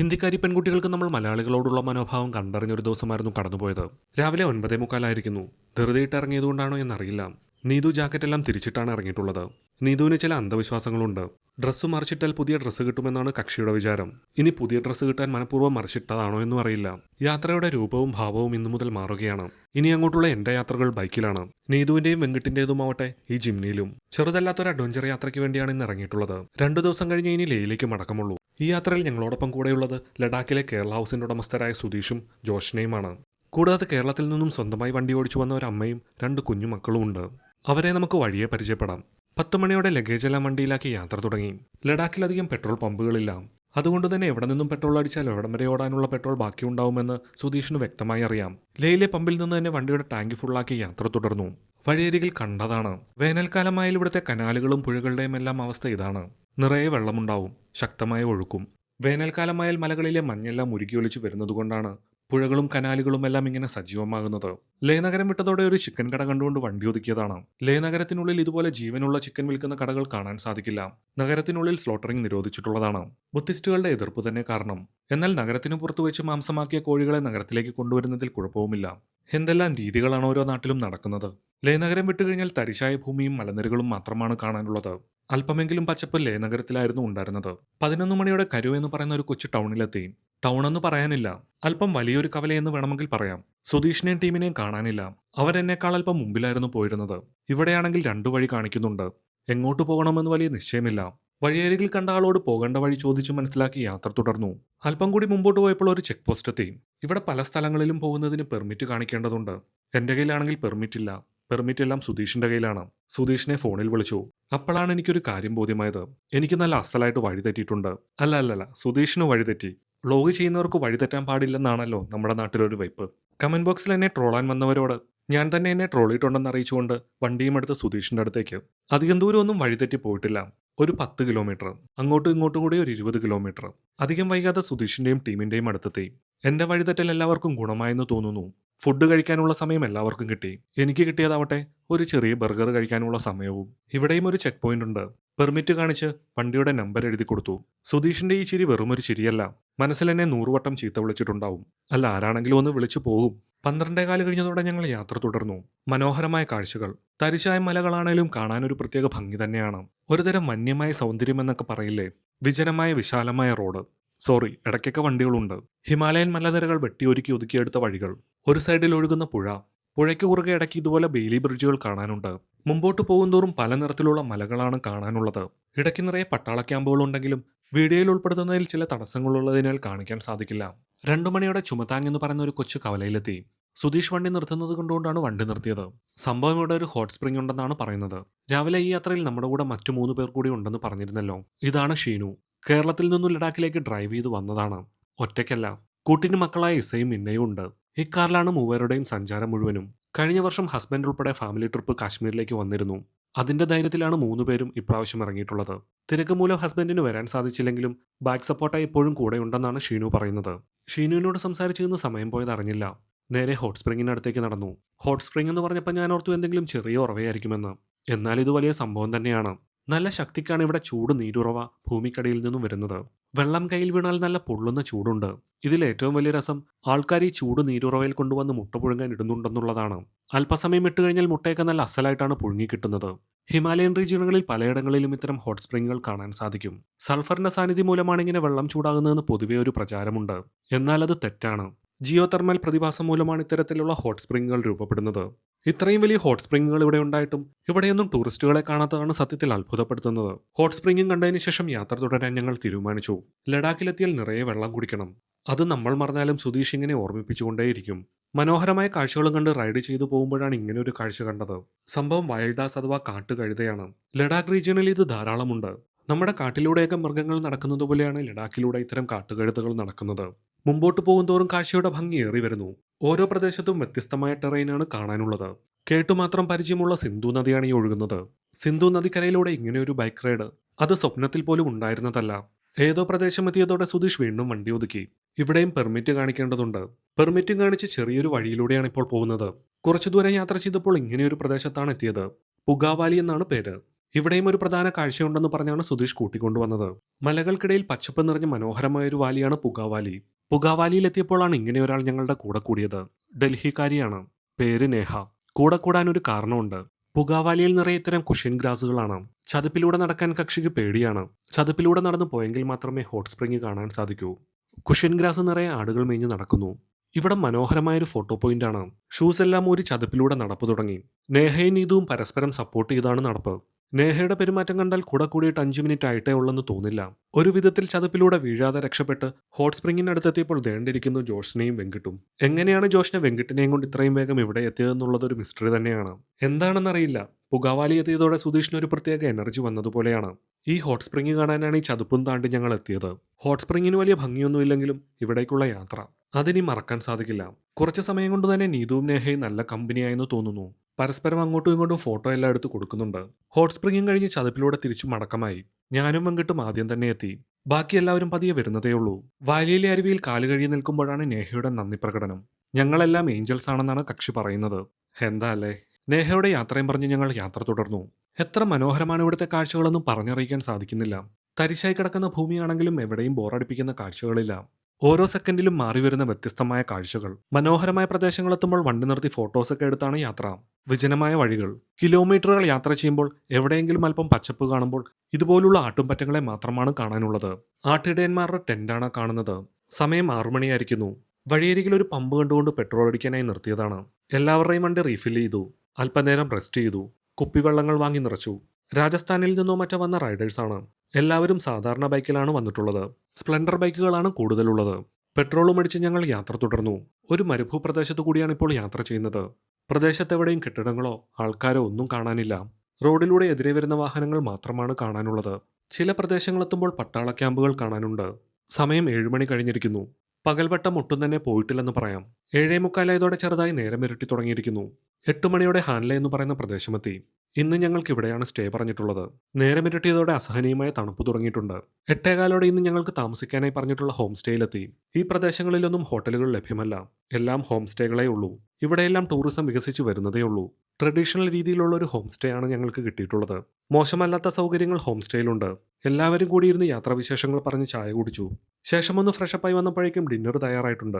ഹിന്ദിക്കാരി പെൺകുട്ടികൾക്ക് നമ്മൾ മലയാളികളോടുള്ള മനോഭാവം കണ്ടറിഞ്ഞൊരു ദിവസമായിരുന്നു കടന്നുപോയത്. രാവിലെ ഒൻപതേ മുക്കാലായിരിക്കുന്നു. ധൃതിയിട്ടിറങ്ങിയതുകൊണ്ടാണോ എന്നറിയില്ല. നീതു ജാക്കറ്റെല്ലാം തിരിച്ചിട്ടാണ് ഇറങ്ങിയിട്ടുള്ളത്. നീതുവിന് ചില അന്ധവിശ്വാസങ്ങളുണ്ട്. ഡ്രസ്സ് മറിച്ചിട്ടാൽ പുതിയ ഡ്രസ്സ് കിട്ടുമെന്നാണ് കക്ഷിയുടെ വിചാരം. ഇനി പുതിയ ഡ്രസ്സ് കിട്ടാൻ മനഃപൂർവം മറിച്ചിട്ടതാണോ എന്നും അറിയില്ല. യാത്രയുടെ രൂപവും ഭാവവും ഇന്നു മുതൽ മാറുകയാണ്. ഇനി അങ്ങോട്ടുള്ള എന്റെ യാത്രകൾ ബൈക്കിലാണ്. നീതുവിന്റെയും വെങ്കിട്ടിന്റേതുമാവട്ടെ ഈ ജിംനിയിലും. ചെറുതല്ലാത്തൊരു അഡ്വഞ്ചർ യാത്രയ്ക്ക് വേണ്ടിയാണ് ഇന്ന് ഇറങ്ങിയിട്ടുള്ളത്. രണ്ടു ദിവസം കഴിഞ്ഞ് ഇനി ലേയിലേക്ക് മടക്കമുള്ളൂ. ഈ യാത്രയിൽ ഞങ്ങളോടൊപ്പം കൂടെയുള്ളത് ലഡാക്കിലെ കേരള ഹൗസിന്റെ ഉടമസ്ഥരായ സുധീഷും ജോഷിനെയുമാണ്. കൂടാതെ കേരളത്തിൽ നിന്നും സ്വന്തമായി വണ്ടി ഓടിച്ചു വന്ന ഒരു അമ്മയും രണ്ട് കുഞ്ഞു മക്കളും ഉണ്ട് അവരെ നമുക്ക് വഴിയെ പരിചയപ്പെടാം. പത്ത് മണിയോടെ ലഗേജെല്ലാം വണ്ടിയിലാക്കി യാത്ര തുടങ്ങി. ലഡാക്കിലധികം പെട്രോൾ പമ്പുകളില്ല. അതുകൊണ്ട് തന്നെ എവിടെ നിന്നും പെട്രോൾ അടിച്ചാൽ എവിടം വരെ ഓടാനുള്ള പെട്രോൾ ബാക്കിയുണ്ടാവുമെന്ന് സുധീഷിന് വ്യക്തമായി അറിയാം. ലേയിലെ പമ്പിൽ നിന്ന് തന്നെ വണ്ടിയുടെ ടാങ്ക് ഫുള്ളാക്കി യാത്ര തുടർന്നു. വഴിയരികിൽ കണ്ടതാണ്. വേനൽക്കാലമായാൽ ഇവിടുത്തെ കനാലുകളും പുഴകളുടെയും എല്ലാം അവസ്ഥ ഇതാണ്. നിറയെ വെള്ളമുണ്ടാവും. ശക്തമായ ഒഴുക്കും. വേനൽക്കാലമായാൽ മലകളിലെ മഞ്ഞെല്ലാം ഒലിച്ചു വരുന്നതുകൊണ്ടാണ് പുഴകളും കനാലുകളും എല്ലാം ഇങ്ങനെ സജീവമാകുന്നത്. ലയനഗരം വിട്ടതോടെ ഒരു ചിക്കൻ കട കണ്ടുകൊണ്ട് വണ്ടി ഒതുക്കിയതാണ്. ലയനഗരത്തിനുള്ളിൽ ഇതുപോലെ ജീവനുള്ള ചിക്കൻ വിൽക്കുന്ന കടകൾ കാണാൻ സാധിക്കില്ല. നഗരത്തിനുള്ളിൽ സ്ലോട്ടറിംഗ് നിരോധിച്ചിട്ടുള്ളതാണ്. ബുദ്ധിസ്റ്റുകളുടെ എതിർപ്പ് തന്നെ കാരണം. എന്നാൽ നഗരത്തിനു പുറത്തു വെച്ച് മാംസമാക്കിയ കോഴികളെ നഗരത്തിലേക്ക് കൊണ്ടുവരുന്നതിൽ കുഴപ്പവുമില്ല. എന്തെല്ലാം രീതികളാണ് ഓരോ നാട്ടിലും നടക്കുന്നത്? ലയനഗരം വിട്ടുകഴിഞ്ഞാൽ തരിശായ ഭൂമിയും മലനിരകളും മാത്രമാണ് കാണാനുള്ളത്. അല്പമെങ്കിലും പച്ചപ്പ് ലയനഗരത്തിലായിരുന്നു ഉണ്ടായിരുന്നത്. പതിനൊന്ന് മണിയോടെ കരു എന്ന് പറയുന്ന ഒരു കൊച്ചു ടൗണിലെത്തി. ടൗൺ എന്ന് പറയാനില്ല. അല്പം വലിയൊരു കവലയെന്ന് വേണമെങ്കിൽ പറയാം. സുധീഷിനെയും ടീമിനെയും കാണാനില്ല. അവരെന്നേക്കാൾ അല്പം മുമ്പിലായിരുന്നു പോയിരുന്നത്. ഇവിടെയാണെങ്കിൽ രണ്ടു വഴി കാണിക്കുന്നുണ്ട്. എങ്ങോട്ട് പോകണമെന്ന് വലിയ നിശ്ചയമില്ല. വഴിയരികിൽ കണ്ട ആളോട് പോകേണ്ട വഴി ചോദിച്ചു മനസ്സിലാക്കി യാത്ര തുടർന്നു. അല്പം കൂടി മുമ്പോട്ട് പോയപ്പോൾ ഒരു ചെക്ക് പോസ്റ്റ് എത്തി. ഇവിടെ പല സ്ഥലങ്ങളിലും പോകുന്നതിന് പെർമിറ്റ് കാണിക്കേണ്ടതുണ്ട്. എന്റെ കയ്യിലാണെങ്കിൽ പെർമിറ്റ് ഇല്ല. പെർമിറ്റ് എല്ലാം സുധീഷിന്റെ കയ്യിലാണ്. സുധീഷിനെ ഫോണിൽ വിളിച്ചു. അപ്പോഴാണ് എനിക്കൊരു കാര്യം ബോധ്യമായത്. എനിക്ക് നല്ല അസലായിട്ട് വഴി തെറ്റിയിട്ടുണ്ട്. അല്ല അല്ല അല്ല. സുധീഷിന് വഴി തെറ്റി. വ്ലോഗ് ചെയ്യുന്നവർക്ക് വഴിതെറ്റാൻ പാടില്ലെന്നാണല്ലോ നമ്മുടെ നാട്ടിലൊരു വൈപ്പ്. കമന്റ് ബോക്സിൽ എന്നെ ട്രോളാൻ വന്നവരോട് ഞാൻ തന്നെ എന്നെ ട്രോളിയിട്ടുണ്ടെന്ന് അറിയിച്ചുകൊണ്ട് വണ്ടിയും എടുത്ത് സുധീഷിന്റെ അടുത്തേക്ക്. അധികം ദൂരമൊന്നും വഴിതെറ്റി പോയിട്ടില്ല. ഒരു പത്ത് കിലോമീറ്റർ അങ്ങോട്ടും ഇങ്ങോട്ടും കൂടി ഒരു ഇരുപത് കിലോമീറ്റർ അധികം വൈകാതെ സുധീഷിന്റെയും ടീമിന്റെയും അടുത്തെത്തി. എന്റെ വഴിതെറ്റൽ എല്ലാവർക്കും ഗുണമായെന്ന് തോന്നുന്നു. ഫുഡ് കഴിക്കാനുള്ള സമയം എല്ലാവർക്കും കിട്ടി. എനിക്ക് കിട്ടിയതാവട്ടെ ഒരു ചെറിയ ബർഗർ കഴിക്കാനുള്ള സമയവും. ഇവിടെയും ഒരു ചെക്ക് പോയിന്റ് ഉണ്ട്. പെർമിറ്റ് കാണിച്ച് വണ്ടിയുടെ നമ്പർ എഴുതി കൊടുത്തു. സുധീഷിന്റെ ഈ ചിരി വെറും ഒരു ചിരിയല്ല. മനസ്സിൽ എന്നെ നൂറുവട്ടം ചീത്ത വിളിച്ചിട്ടുണ്ടാവും. അല്ല ആരാണെങ്കിലും ഒന്ന് വിളിച്ചു പോകും. പന്ത്രണ്ടേ കാൽ കഴിഞ്ഞതോടെ ഞങ്ങൾ യാത്ര തുടർന്നു. മനോഹരമായ കാഴ്ചകൾ. തരിശായ മലകളാണേലും കാണാനൊരു പ്രത്യേക ഭംഗി തന്നെയാണ്. ഒരുതരം വന്യമായ സൗന്ദര്യം എന്നൊക്കെ പറയില്ലേ? വിജനമായ വിശാലമായ റോഡ് സോറി ഇടയ്ക്കൊക്കെ വണ്ടികളുണ്ട്. ഹിമാലയൻ മലനിരകൾ വെട്ടിയൊരുക്കി ഒതുക്കിയെടുത്ത വഴികൾ. ഒരു സൈഡിൽ ഒഴുകുന്ന പുഴ. പുഴയ്ക്ക് കുറുകെ ഇടയ്ക്ക് ഇതുപോലെ ബെയിലി ബ്രിഡ്ജുകൾ കാണാനുണ്ട്. മുമ്പോട്ട് പോകുന്തോറും പല നിറത്തിലുള്ള മലകളാണ് കാണാനുള്ളത്. ഇടയ്ക്ക് നിറയെ പട്ടാള ക്യാമ്പുകൾ ഉണ്ടെങ്കിലും വീഡിയോയിൽ ഉൾപ്പെടുത്തുന്നതിൽ ചില തടസ്സങ്ങളുള്ളതിനാൽ കാണിക്കാൻ സാധിക്കില്ല. രണ്ടു മണിയോടെ ചുമതാങ് എന്ന് പറയുന്ന ഒരു കൊച്ചു കവലയിലെത്തി. സുധീഷ് വണ്ടി നിർത്തുന്നത് കൊണ്ടുകൊണ്ടാണ് വണ്ടി നിർത്തിയത്. സംഭവം ഇവിടെ ഒരു ഹോട്ട് സ്പ്രിംഗ് ഉണ്ടെന്നാണ് പറയുന്നത്. രാവിലെ ഈ യാത്രയിൽ നമ്മുടെ കൂടെ മറ്റു മൂന്ന് പേർ കൂടി ഉണ്ടെന്ന് പറഞ്ഞിരുന്നല്ലോ. ഇതാണ് ഷീനു. കേരളത്തിൽ നിന്നും ലഡാക്കിലേക്ക് ഡ്രൈവ് ചെയ്ത് വന്നതാണ്. ഒറ്റയ്ക്കല്ല കൂട്ടിന് മക്കളായ ഇസയും ഇന്നയും ഉണ്ട്. ഇക്കാറിലാണ് മൂവരുടെയും സഞ്ചാരം മുഴുവനും. കഴിഞ്ഞ വർഷം ഹസ്ബൻഡ് ഉൾപ്പെടെ ഫാമിലി ട്രിപ്പ് കാശ്മീരിലേക്ക് വന്നിരുന്നു. അതിന്റെ ധൈര്യത്തിലാണ് മൂന്ന് പേരും ഇപ്രാവശ്യം ഇറങ്ങിയിട്ടുള്ളത്. തിരക്ക് മൂലം ഹസ്ബൻഡിന് വരാൻ സാധിച്ചില്ലെങ്കിലും ബാക്ക് സപ്പോർട്ടായി എപ്പോഴും കൂടെയുണ്ടെന്നാണ് ഷീനു പറയുന്നത്. ഷീനുവിനോട് സംസാരിച്ചു നിന്ന് സമയം പോയത് അറിഞ്ഞില്ല. നേരെ ഹോട്ട് സ്പ്രിങ്ങിനടുത്തേക്ക് നടന്നു. ഹോട്ട് സ്പ്രിംഗ് എന്ന് പറഞ്ഞപ്പോൾ ഞാൻ ഓർത്തു എന്തെങ്കിലും ചെറിയ ഉറവയായിരിക്കുമെന്ന്. എന്നാൽ ഇത് വലിയ സംഭവം തന്നെയാണ്. നല്ല ശക്തിക്കാണ് ഇവിടെ ചൂട് നീരുറവ ഭൂമിക്കടിയിൽ നിന്നും വരുന്നത്. വെള്ളം കയ്യിൽ വീണാൽ നല്ല പൊള്ളുന്ന ചൂടുണ്ട്. ഇതിൽ ഏറ്റവും വലിയ രസം ആൾക്കാർ ഈ ചൂട് നീരുറവയിൽ കൊണ്ടുവന്ന് മുട്ട പുഴുങ്ങാൻ ഇടുന്നുണ്ടെന്നുള്ളതാണ്. അല്പസമയം ഇട്ട് കഴിഞ്ഞാൽ മുട്ടയൊക്കെ നല്ല അസലായിട്ടാണ് പുഴുങ്ങി കിട്ടുന്നത്. ഹിമാലയൻ റീജിയണുകളിൽ പലയിടങ്ങളിലും ഇത്തരം ഹോട്ട് സ്പ്രിങ്ങുകൾ കാണാൻ സാധിക്കും. സൾഫറിന്റെ സാന്നിധ്യം മൂലമാണ് ഇങ്ങനെ വെള്ളം ചൂടാകുന്നതെന്ന് പൊതുവെ ഒരു പ്രചാരമുണ്ട്. എന്നാൽ അത് തെറ്റാണ്. ജിയോ തെർമൽ പ്രതിഭാസം മൂലമാണ് ഇത്തരത്തിലുള്ള ഹോട്ട് സ്പ്രിങ്ങുകൾ രൂപപ്പെടുന്നത്. ഇത്രയും വലിയ ഹോട്ട് സ്പ്രിങ്ങുകൾ ഇവിടെ ഉണ്ടായിട്ടും ഇവിടെയൊന്നും ടൂറിസ്റ്റുകളെ കാണാത്തതാണ് സത്യത്തിൽ അത്ഭുതപ്പെടുത്തുന്നത്. ഹോട്ട് സ്പ്രിങ്ങും കണ്ടതിന് ശേഷം യാത്ര തുടരാൻ ഞങ്ങൾ തീരുമാനിച്ചു. ലഡാക്കിലെത്തിയാൽ നിറയെ വെള്ളം കുടിക്കണം. അത് നമ്മൾ മറന്നാലും സുധീഷ് ഇങ്ങനെ ഓർമ്മിപ്പിച്ചുകൊണ്ടേയിരിക്കും. മനോഹരമായ കാഴ്ചകളും കണ്ട് റൈഡ് ചെയ്തു പോകുമ്പോഴാണ് ഇങ്ങനെ ഒരു കാഴ്ച കണ്ടത്. സംഭവം വൈൽഡാസ് അഥവാ കാട്ടുകഴുതയാണ്. ലഡാക്ക് റീജിയണിൽ ഇത് ധാരാളമുണ്ട്. നമ്മുടെ കാട്ടിലൂടെയൊക്കെ മൃഗങ്ങൾ നടക്കുന്നത് പോലെയാണ് ലഡാക്കിലൂടെ ഇത്തരം കാട്ടുകഴുതകൾ നടക്കുന്നത്. മുമ്പോട്ട് പോകുന്തോറും കാഴ്ചയുടെ ഭംഗി ഏറി വരുന്നു. ഓരോ പ്രദേശത്തും വ്യത്യസ്തമായ ടെറൈനാണ് കാണാനുള്ളത്. കേട്ടുമാത്രം പരിചയമുള്ള സിന്ധു നദിയാണ് ഈ ഒഴുകുന്നത്. സിന്ധു നദിക്കരയിലൂടെ ഇങ്ങനെ ഒരു ബൈക്ക് റൈഡ് അത് സ്വപ്നത്തിൽ പോലും ഉണ്ടായിരുന്നതല്ല. ഏതോ പ്രദേശം എത്തിയതോടെ സുധീഷ് വീണ്ടും വണ്ടി ഒതുക്കി. ഇവിടെയും പെർമിറ്റ് കാണിക്കേണ്ടതുണ്ട്. പെർമിറ്റും കാണിച്ച് ചെറിയൊരു വഴിയിലൂടെയാണ് ഇപ്പോൾ പോകുന്നത്. കുറച്ചു ദൂരം യാത്ര ചെയ്തപ്പോൾ ഇങ്ങനെയൊരു പ്രദേശത്താണ് എത്തിയത്. പുഗാവാലി എന്നാണ് പേര്. ഇവിടെയും ഒരു പ്രധാന കാഴ്ചയുണ്ടെന്ന് പറഞ്ഞാണ് സുധീഷ് കൂട്ടിക്കൊണ്ടുവന്നത്. മലകൾക്കിടയിൽ പച്ചപ്പ് നിറഞ്ഞ മനോഹരമായ ഒരു വാലിയാണ് പുകാവാലി. പുകാവാലിയിലെത്തിയപ്പോഴാണ് ഇങ്ങനെ ഒരാൾ ഞങ്ങളുടെ കൂടെ കൂടിയത്. ഡൽഹിക്കാരിയാണ്. പേര് നേഹ. കൂടെ കൂടാൻ ഒരു കാരണമുണ്ട്. പുകാവാലിയിൽ നിറയെ ഇത്തരം കുഷ്യൻ ഗ്രാസുകളാണ്. ചതുപ്പിലൂടെ നടക്കാൻ കക്ഷിക്ക് പേടിയാണ്. ചതുപ്പിലൂടെ നടന്നു പോയെങ്കിൽ മാത്രമേ ഹോട്ട് സ്പ്രിംഗ് കാണാൻ സാധിക്കൂ. കുഷ്യൻ ഗ്രാസ് നിറയെ ആടുകൾ മേഞ്ഞു നടക്കുന്നു. ഇവിടെ മനോഹരമായൊരു ഫോട്ടോ പോയിന്റ് ആണ് ഷൂസ് എല്ലാം ഒരു ചതുപ്പിലൂടെ നടപ്പ് തുടങ്ങി. നേഹയും നീതുവും പരസ്പരം സപ്പോർട്ട് ചെയ്താണ് നടപ്പ്. നേഹയുടെ പെരുമാറ്റം കണ്ടാൽ കൂടെ കൂടിയിട്ട് അഞ്ചു മിനിറ്റ് ആയിട്ടേ ഉള്ളെന്ന് തോന്നില്ല. ഒരു വിധത്തിൽ ചതുപ്പിലൂടെ വീഴാതെ രക്ഷപ്പെട്ട് ഹോട്ട് സ്പ്രിങ്ങിനടുത്തെത്തിയപ്പോൾ ദേണ്ടിരിക്കുന്നു ജോഷിനെയും വെങ്കിട്ടും. എങ്ങനെയാണ് ജോഷിനെ വെങ്കിട്ടിനെയും കൊണ്ട് ഇത്രയും വേഗം ഇവിടെ എത്തിയതെന്നുള്ളത് ഒരു മിസ്റ്ററി തന്നെയാണ്. എന്താണെന്നറിയില്ല. പുകവാലി എത്തിയതോടെ സുധീഷിന് ഒരു പ്രത്യേക എനർജി വന്നതുപോലെയാണ്. ഈ ഹോട്ട് സ്പ്രിംഗ് കാണാനാണ് ഈ ചതുപ്പും താണ്ടി ഞങ്ങൾ എത്തിയത്. ഹോട്ട് സ്പ്രിങ്ങിന് വലിയ ഭംഗിയൊന്നുമില്ലെങ്കിലും ഇവിടേക്കുള്ള യാത്ര. അതിനി മറക്കാൻ സാധിക്കില്ല. കുറച്ച് സമയം കൊണ്ട് തന്നെ നീതുവും നേഹയും നല്ല കമ്പനിയായെന്ന് തോന്നുന്നു. പരസ്പരം അങ്ങോട്ടും ഇങ്ങോട്ടും ഫോട്ടോ എല്ലാം എടുത്ത് കൊടുക്കുന്നുണ്ട്. ഹോട്ട് സ്പ്രിങ്ങും കഴിഞ്ഞ് ചതുപ്പിലൂടെ തിരിച്ചു മടക്കമായി. ഞാനും വെങ്കിട്ടും ആദ്യം തന്നെ എത്തി. ബാക്കി എല്ലാവരും പതിയെ വരുന്നതേയുള്ളൂ വാലിയിലെ അരുവിയിൽ കാൽ കഴുകി നിൽക്കുമ്പോഴാണ് നേഹയുടെ നന്ദി പ്രകടനം. ഞങ്ങളെല്ലാം ഏഞ്ചൽസ് ആണെന്നാണ് കക്ഷി പറയുന്നത്. എന്താ അല്ലേ? നേഹയുടെ യാത്രയും പറഞ്ഞ് ഞങ്ങൾ യാത്ര തുടർന്നു. എത്ര മനോഹരമാണ് ഇവിടുത്തെ കാഴ്ചകളൊന്നും പറഞ്ഞറിയിക്കാൻ സാധിക്കുന്നില്ല. തരിശായി കിടക്കുന്ന ഭൂമിയാണെങ്കിലും എവിടെയും ബോറടിപ്പിക്കുന്ന കാഴ്ചകളില്ല. ഓരോ സെക്കൻഡിലും മാറി വരുന്ന വ്യത്യസ്തമായ കാഴ്ചകൾ. മനോഹരമായ പ്രദേശങ്ങളെത്തുമ്പോൾ വണ്ടി നിർത്തി ഫോട്ടോസൊക്കെ എടുത്താണ് യാത്ര. വിജനമായ വഴികൾ. കിലോമീറ്ററുകൾ യാത്ര ചെയ്യുമ്പോൾ എവിടെയെങ്കിലും അല്പം പച്ചപ്പ് കാണുമ്പോൾ ഇതുപോലുള്ള ആട്ടുംപറ്റങ്ങളെ മാത്രമാണ് കാണാനുള്ളത്. ആട്ടിടയന്മാരുടെ ടെന്റാണ് കാണുന്നത്. സമയം ആറുമണിയായിരിക്കുന്നു വഴിയരികിൽ ഒരു പമ്പ് കണ്ടുകൊണ്ട് പെട്രോൾ അടിക്കാനായി നിർത്തിയതാണ്. എല്ലാവരുടെയും വണ്ടി റീഫിൽ ചെയ്തു. അല്പനേരം റെസ്റ്റ് ചെയ്തു. കുപ്പിവെള്ളങ്ങൾ വാങ്ങി നിറച്ചു. രാജസ്ഥാനിൽ നിന്നോ മറ്റോ വന്ന റൈഡേഴ്സാണ്. എല്ലാവരും സാധാരണ ബൈക്കിലാണ് വന്നിട്ടുള്ളത്. സ്പ്ലെൻഡർ ബൈക്കുകളാണ് കൂടുതലുള്ളത്. പെട്രോളും അടിച്ച് ഞങ്ങൾ യാത്ര തുടർന്നു. ഒരു മരുഭൂപ്രദേശത്തു കൂടിയാണ് ഇപ്പോൾ യാത്ര ചെയ്യുന്നത്. പ്രദേശത്തെവിടെയും കെട്ടിടങ്ങളോ ആൾക്കാരോ ഒന്നും കാണാനില്ല. റോഡിലൂടെ എതിരെ വരുന്ന വാഹനങ്ങൾ മാത്രമാണ് കാണാനുള്ളത്. ചില പ്രദേശങ്ങളെത്തുമ്പോൾ പട്ടാള ക്യാമ്പുകൾ കാണാനുണ്ട്. സമയം ഏഴുമണി കഴിഞ്ഞിരിക്കുന്നു. പകൽവട്ടം ഒട്ടും തന്നെ പോയിട്ടില്ലെന്ന് പറയാം. ഏഴേ മുക്കാലായതോടെ ചെറുതായി നേരം ഇരുട്ടി തുടങ്ങിയിരിക്കുന്നു. എട്ട് മണിയോടെ ഹാൻലെ എന്ന് പറയുന്ന പ്രദേശമെത്തി. ഇന്ന് ഞങ്ങൾക്ക് ഇവിടെയാണ് സ്റ്റേ പറഞ്ഞിട്ടുള്ളത്. നേരമിരട്ടിയതോടെ അസഹനീയമായ തണുപ്പ് തുടങ്ങിയിട്ടുണ്ട്. എട്ടേകാലോടെ ഇന്ന് ഞങ്ങൾക്ക് താമസിക്കാനായി പറഞ്ഞിട്ടുള്ള ഹോം സ്റ്റേയിലെത്തി. ഈ പ്രദേശങ്ങളിലൊന്നും ഹോട്ടലുകൾ ലഭ്യമല്ല. എല്ലാം ഹോം സ്റ്റേകളേ ഉള്ളൂ. ഇവിടെയെല്ലാം ടൂറിസം വികസിച്ചു വരുന്നതേ ഉള്ളൂ. ട്രഡീഷണൽ രീതിയിലുള്ള ഒരു ഹോം സ്റ്റേ ആണ് ഞങ്ങൾക്ക് കിട്ടിയിട്ടുള്ളത്. മോശമല്ലാത്ത സൗകര്യങ്ങൾ ഹോം സ്റ്റേയിലുണ്ട്. എല്ലാവരും കൂടി ഇരുന്ന് യാത്രാവിശേഷങ്ങൾ പറഞ്ഞ് ചായ കുടിച്ചു. ശേഷം ഒന്ന് ഫ്രഷപ്പായി വന്നപ്പോഴേക്കും ഡിന്നർ തയ്യാറായിട്ടുണ്ട്.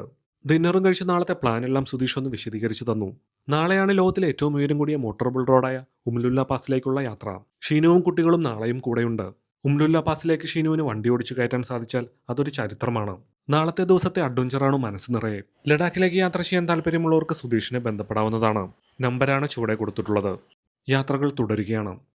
ഡിന്നറും കഴിച്ച് നാളത്തെ പ്ലാൻ എല്ലാം സുധീഷ് ഒന്ന് വിശദീകരിച്ചു തന്നു. നാളെയാണ് ലോകത്തിലെ ഏറ്റവും ഉയരം കൂടിയ മോട്ടോറബിൾ റോഡായ ഉംലുല്ല പാസിലേക്കുള്ള യാത്ര. ഷീനുവും കുട്ടികളും നാളെയും കൂടെയുണ്ട്. ഉംലുല്ല പാസിലേക്ക് ഷീനുവിന് വണ്ടി ഓടിച്ചു കയറ്റാൻ സാധിച്ചാൽ അതൊരു ചരിത്രമാണ്. നാളത്തെ ദിവസത്തെ അഡ്വഞ്ചറാണ് മനസ്സ് നിറയെ. ലഡാക്കിലേക്ക് യാത്ര ചെയ്യാൻ താല്പര്യമുള്ളവർക്ക് സുധീഷിനെ ബന്ധപ്പെടാവുന്നതാണ്. നമ്പരാണ് ചുവടെ കൊടുത്തിട്ടുള്ളത്. യാത്രകൾ തുടരുകയാണ്.